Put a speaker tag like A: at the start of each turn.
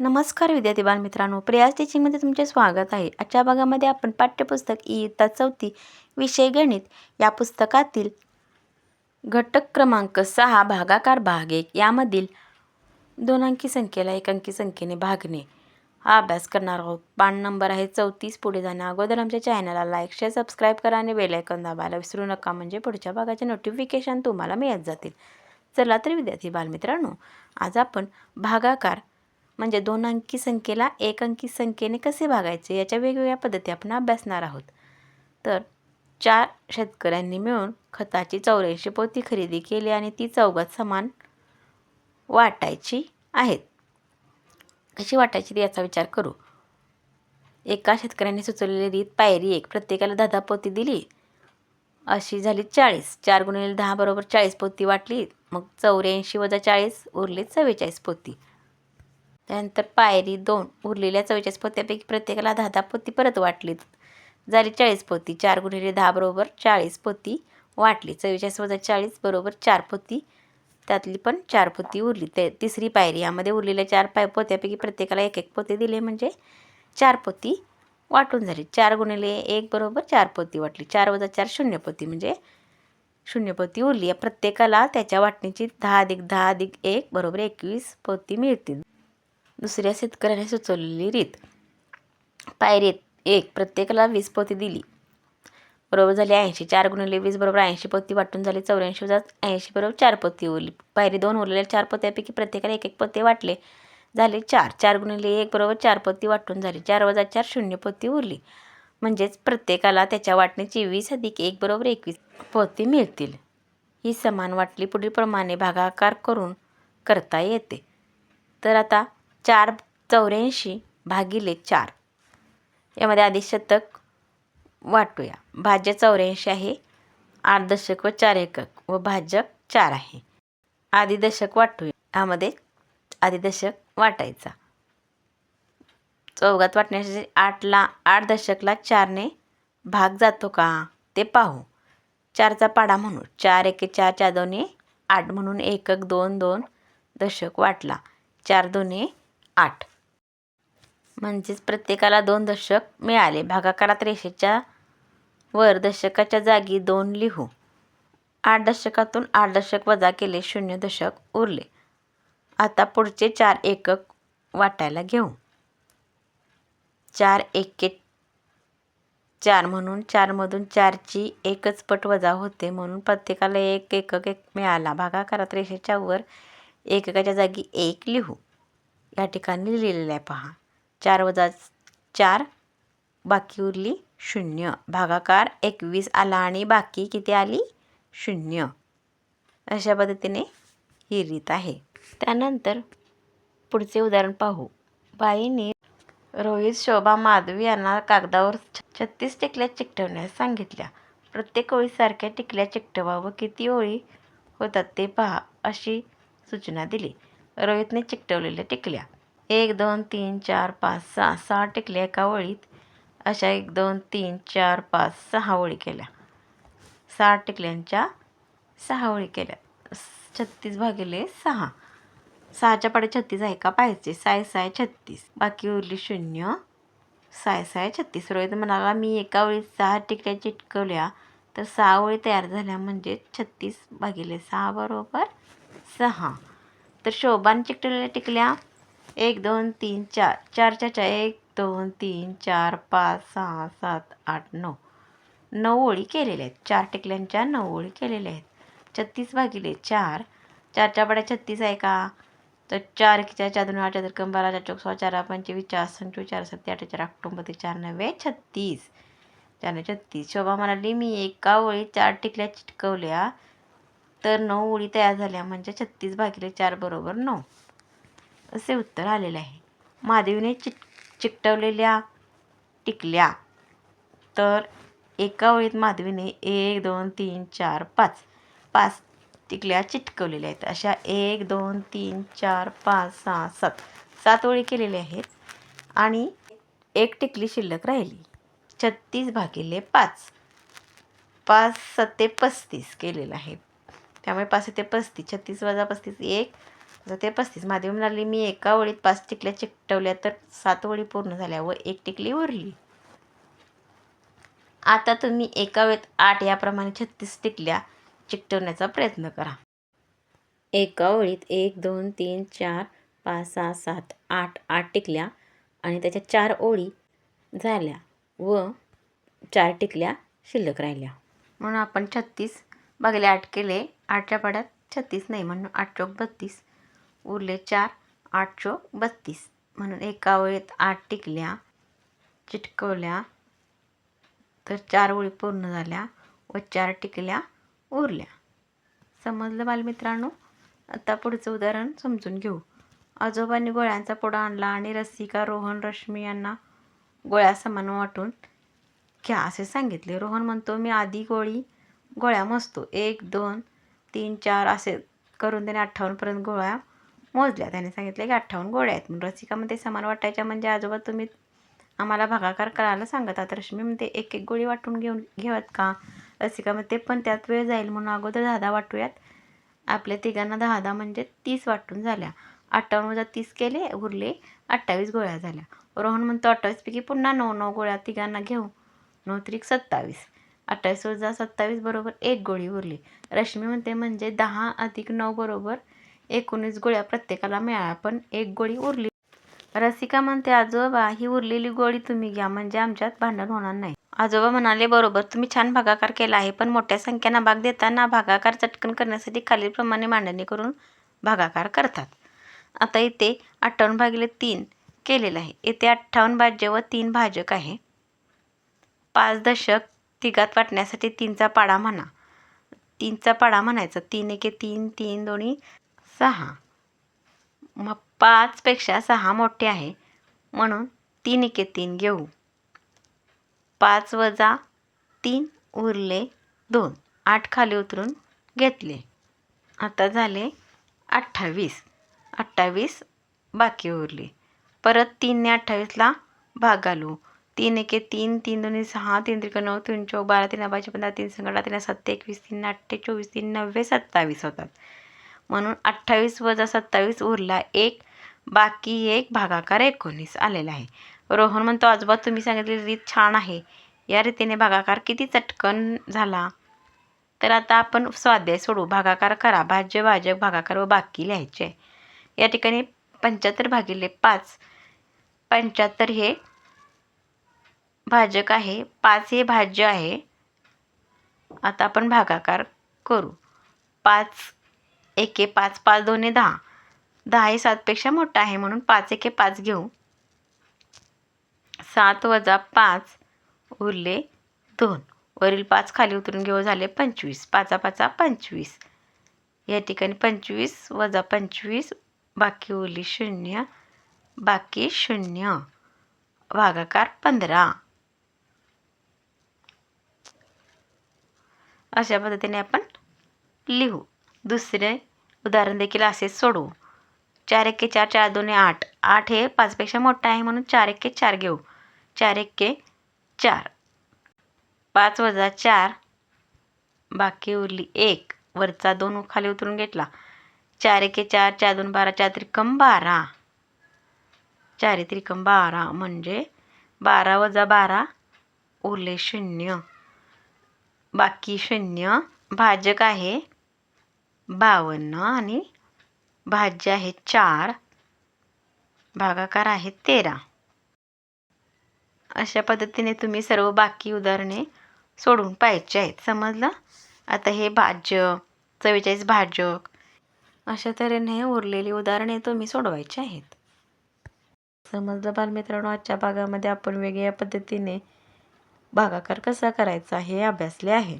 A: नमस्कार विद्यार्थी बालमित्रांनो प्रियाज टीचिंगमध्ये तुमचे स्वागत आहे. आजच्या भागामध्ये आपण पाठ्यपुस्तक इयत्ता चौथी विषय गणित या पुस्तकातील घटक क्रमांक सहा भागाकार भाग एक यामधील दोन अंकी संख्येला एक अंकी संख्येने भागणे. हा अभ्यास करणार आहोत. पान नंबर आहे चौतीस. पुढे जाण्या अगोदर आमच्या चॅनलला लाईक शेअर सबस्क्राईब करा आणि बेलायकन दाबायला विसरू नका. म्हणजे पुढच्या भागाचे नोटिफिकेशन तुम्हाला मिळत जातील. चला तर विद्यार्थी बालमित्रांनो आज आपण भागाकार म्हणजे दोन अंकी संख्येला एक अंकी संख्येने कसे भागायचे याच्या वेगवेगळ्या पद्धती आपण अभ्यासणार आहोत. तर चार शेतकऱ्यांनी मिळून खताची चौऱ्याऐंशी पोती खरेदी केली आणि ती चौघात समान वाटायची आहेत. कशी वाटायची ती याचा विचार करू. एका शेतकऱ्याने सुचवलेली रीत पायरी एक प्रत्येकाला दहा दहा पोती दिली. अशी झाली चाळीस. चार गुणिले दहा बरोबर चाळीस पोती वाटली. मग चौऱ्याऐंशी वजा चाळीस उरले चव्वेचाळीस पोती. त्यानंतर पायरी दोन उरलेल्या चव्वेचाळीस पोत्यापैकी प्रत्येकाला दहा दहा पोती परत वाटली झाली चाळीस पोती चार गुणिले दहा बरोबर चाळीस पोती वाटली. चव्वेचाळीस वजा चाळीस बरोबर चार पोती त्यातली पण चार पोती उरली. ते तिसरी पायरी यामध्ये उरलेल्या चार पाय पोत्यापैकी प्रत्येकाला एक एक पोते दिले म्हणजे चार पोती वाटून झाली. चार गुणिले एक बरोबर चार पोती वाटली. चार वजा चार शून्य पोती म्हणजे शून्य पोती उरली. या प्रत्येकाला त्याच्या वाटणीची दहा अधिक दहा अधिक एक बरोबर एकवीस पोती मिळतील. दुसऱ्या शेतकऱ्याने सुचवलेली रीत. पायरीत एक प्रत्येकाला वीस पोती दिली. बरोबर झाली ऐंशी. चार गुणिले वीस बरोबर ऐंशी पोती वाटून झाली चौऱ्याऐंशी जात ऐंशी बरोबर चार पोती उरली. पायरी दोन उरलेल्या चार पोत्यापैकी प्रत्येकाला एक एक पोते वाटले. झाले चार. चार गुणिले एक बरोबर चार पोती वाटून झाली. चार वजा चार शून्य पोती उरली. म्हणजेच प्रत्येकाला त्याच्या वाटणीची वीस अधिक एक बरोबर एकवीस पोती मिळतील. ही समान वाटली पुढीलप्रमाणे भागाकार करून करता येते. तर आता चार चौऱ्याऐंशी भागिले चार. यामध्ये आधी शतक वाटूया. भाज्य चौऱ्याऐंशी आहे आठ दशक व चार एकक व भाजक चार आहे. आधी दशक वाटूया. यामध्ये आधी दशक वाटायचा. चौघात वाटण्यासाठी आठला आठ दशकला चारने भाग जातो का? ते पाहू. चारचा पाडा म्हणू चार एके चार चार दोन्ही आठ म्हणून एकक दोन दोन दशक वाटला. चार दोन्ही आठ. म्हणजेच प्रत्येकाला दोन दशक मिळाले. भागाकारात रेषेच्या वर दशकाच्या जागी दोन लिहू. आठ दशकातून आठ दशक वजा केले शून्य दशक उरले. आता पुढचे चार एकक वाटायला घेऊ. चार एके चार म्हणून चारमधून चारची एकच पट वजा होते म्हणून प्रत्येकाला एक एकक एक मिळाला. भागाकारात रेषेच्या वर एककाच्या जागी एक लिहू. या ठिकाणी लिहिलेलं आहे पहा. चार वजा चार बाकी उरली शून्य. भागाकार एकवीस आला आणि बाकी किती आली? शून्य. अशा पद्धतीने ही रीत आहे. त्यानंतर पुढचे उदाहरण पाहू. बाईने रोहित शोभा माधवी यांना कागदावर छत्तीस टिकल्या चिकटवण्यास सांगितल्या. प्रत्येक ओळीसारख्या टिकल्या चिकटवा व किती ओळी होतात ते पहा अशी सूचना दिली. रोहितने चिकटवलेल्या टिकल्या. एक दोन तीन चार पाच सहा सहा टिकल्या एका ओळीत. अशा एक दोन तीन चार पाच सहा ओळी केल्या. सहा टिकल्यांच्या सहा ओळी केल्या. छत्तीस भागिले सहा. सहाच्या पाडे छत्तीस आहे का? पाहायचे. साय साय छत्तीस. बाकी उरली शून्य. साय साय छत्तीस. रोहित म्हणाला मी एका ओळीत सहा टिकल्या चिटकवल्या. तर सहा ओळी तयार झाल्या. म्हणजे छत्तीस भागिले सहा बरोबर सहा. तर शोभान चिकटवलेल्या टिकल्या. एक दोन तीन चार. चार चार एक दोन तीन चार पाच सहा सात आठ नऊ. नऊ ओळी केलेल्या आहेत. चार टिकल्यांच्या नऊ ओळी केलेल्या आहेत. छत्तीस भागिले चार. चारच्या पाड्या छत्तीस आहे का? तर चार चार चार दोन आठ चार कम बारा चार चौक सोळा चार पंचवीस चार संचू चार सत्ते आठ चार अक्टोंबर चार नव्हे छत्तीस. चार छत्तीस. शोभा म्हणाली मी एका ओळी चार टिकल्या चिटकवल्या. तर नऊ ओळी तयार झाल्या. म्हणजे छत्तीस भागिले चार बरोबर नऊ. असे उत्तर आलेले आहे. महादेवीने चिट चिकटवलेल्या टिकल्या. तर एका ओळीत माधवीने एक दोन तीन चार पाच. पाच टिकल्या चिटकवलेल्या आहेत. अशा एक दोन तीन चार पाच सहा सात. सात ओळी केलेल्या आहेत. आणि एक टिकली शिल्लक राहिली. छत्तीस भागिले पाच. पाच सत्ते पस्तीस केलेलं आहे. त्यामुळे पाच ते पस्तीस छत्तीस वजा पस्तीस एक. आता ते पस्तीस. माधवी म्हणाली मी एका ओळीत पाच टिकल्या चिकटवल्या तर सात ओळी पूर्ण झाल्या व एक टिकली उरली. आता तुम्ही एका वेळेत आठ याप्रमाणे छत्तीस टिकल्या चिकटवण्याचा प्रयत्न करा. एका ओळीत एक दोन तीन चार पाच सहा सात आठ आठ टिकल्या आणि त्याच्या चार ओळी झाल्या व चार टिकल्या शिल्लक राहिल्या. म्हणून आपण छत्तीस बघले आठ केले. आठच्या पाड्यात छत्तीस नाही म्हणून आठ चौक बत्तीस. उरले चार आठ चौक बत्तीस. म्हणून एका ओळीत आठ टिकल्या चिटकवल्या तर चार ओळी पूर्ण झाल्या व चार टिकल्या उरल्या. समजलं बालमित्रांनो? आता पुढचं उदाहरण समजून घेऊ. आजोबांनी गोळ्यांचा पुडा आणला आणि रसिका रोहन रश्मी यांना गोळ्या समान वाटून घ्या असे सांगितले? रोहन म्हणतो मी आधी गोळी गोळ्या मोजतो. एक दोन तीन चार असे करून त्याने अठ्ठावन्नपर्यंत गोळ्या मोजल्या. त्याने सांगितले की अठ्ठावन्न गोळ्या आहेत. म्हणून रसिकामध्ये समान वाटायच्या म्हणजे आजोबा तुम्ही आम्हाला भागाकार करायला सांगत आहात. रश्मी म्हणते एक एक गोळी वाटून घेऊन घेऊयात का? रसिकामध्ये पण त्यात वेळ जाईल म्हणून अगोदर दहा दहा वाटूयात. आपल्या तिघांना दहा दहा म्हणजे तीस वाटून झाल्या. अठ्ठावन्न वजा तीस केले उरले अठ्ठावीस गोळ्या झाल्या. रोहन म्हणतो अठ्ठावीसपैकी पुन्हा नऊ नऊ गोळ्या तिघांना घेऊ. नऊ त्रिक सत्तावीस. अठ्ठावीस वजा सत्तावीस बरोबर एक गोळी उरली. रश्मी म्हणते म्हणजे दहा अधिक नऊ बरोबर एकोणीस गोळ्या प्रत्येकाला मिळाल्या पण एक गोळी उरली. रसिका म्हणते आजोबा ही उरलेली गोळी तुम्ही घ्या म्हणजे आमच्यात भांडण होणार नाही. आजोबा म्हणाले बरोबर तुम्ही छान भागाकार केला आहे पण मोठ्या संख्येनं भाग देताना भागाकार चटकन करण्यासाठी खालीलप्रमाणे मांडणी करून भागाकार करतात. आता इथे अठ्ठावन्न भागिले तीन केलेलं आहे. इथे अठ्ठावन्न भाज्य व तीन भाजक आहे. पाच दशक तिघात वाटण्यासाठी तीनचा पाडा म्हणा. तीनचा पाडा म्हणायचा. तीन एके तीन तीन दोन्ही सहा. मग पाचपेक्षा सहा मोठे आहे. म्हणून तीन एके तीन घेऊ. पाच वजा तीन उरले दोन. आठ खाली उतरून घेतले. आता झाले अठ्ठावीस. अठ्ठावीस बाकी उरले. परत तीनने अठ्ठावीसला भाग घालू. तीन एके तीन तीन दोन्ही सहा तीन त्रिक नऊ तीन चौक बारा तीन बाराशे पंधरा तीन संकटा तीन सत्ते एकवीस तीन अठ्ठे चोवीस तीन नव्वे सत्तावीस होतात. म्हणून अठ्ठावीस वजा सत्तावीस उरला एक बाकी एक भागाकार एकोणीस आलेला आहे. रोहन म्हणतो आजोबा तुम्ही सांगितलेली रीत छान आहे. या रीतीने भागाकार किती चटकन झाला? तर आता आपण स्वाध्याय सोडू. भागाकार करा. भाज्य भाजक भागाकार व बाकी लिहायचे. आहे या ठिकाणी पंच्याहत्तर भागिले पाच पंच्याहत्तर हे भाजक आहे. पाच हे भाज्य आहे. आता आपण भागाकार करू. पाच एके पाच पाच दोन्ही दहा. दहा हे सातपेक्षा मोठा आहे म्हणून पाच एके पाच घेऊ. सात वजा पाच उरले दोन. वरील पाच खाली उतरून घेऊ झाले पंचवीस. पाचा पाचा पंचवीस. या ठिकाणी पंचवीस वजा पंचवीस. बाकी उरली शून्य. बाकी शून्य. भागाकार पंधरा. अशा पद्धतीने आपण लिहू. दुसरे उदाहरण देखील असेच सोडवू. चार एक्के चार चार दोन्ही आठ. आठ हे पाचपेक्षा मोठं आहे म्हणून चार एक्के चार घेऊ. चार एक्के चार. पाच वजा चार बाकी उरली एक. वरचा दोन खाली उतरून घेतला. चार एके चार चार दोन बारा चार त्रिकम बारा. चार त्रिकम बारा म्हणजे बारा वजा बारा उरले शून्य. बाकी शून्य भाजक आहे. बावन्न आणि भाज्य आहे चार. भागाकार आहे तेरा. अशा पद्धतीने तुम्ही सर्व बाकी उदाहरणे सोडून पाहायचे आहेत. समजलं? आता हे भाज्य चव्वेचाळीस भाजक अशा तऱ्हेने उरलेली उदाहरणे तुम्ही सोडवायची आहेत. समजलं बालमित्रांनो? आजच्या भागामध्ये आपण वेगळ्या पद्धतीने भागाकार कसा करायचा हे अभ्यासले आहे.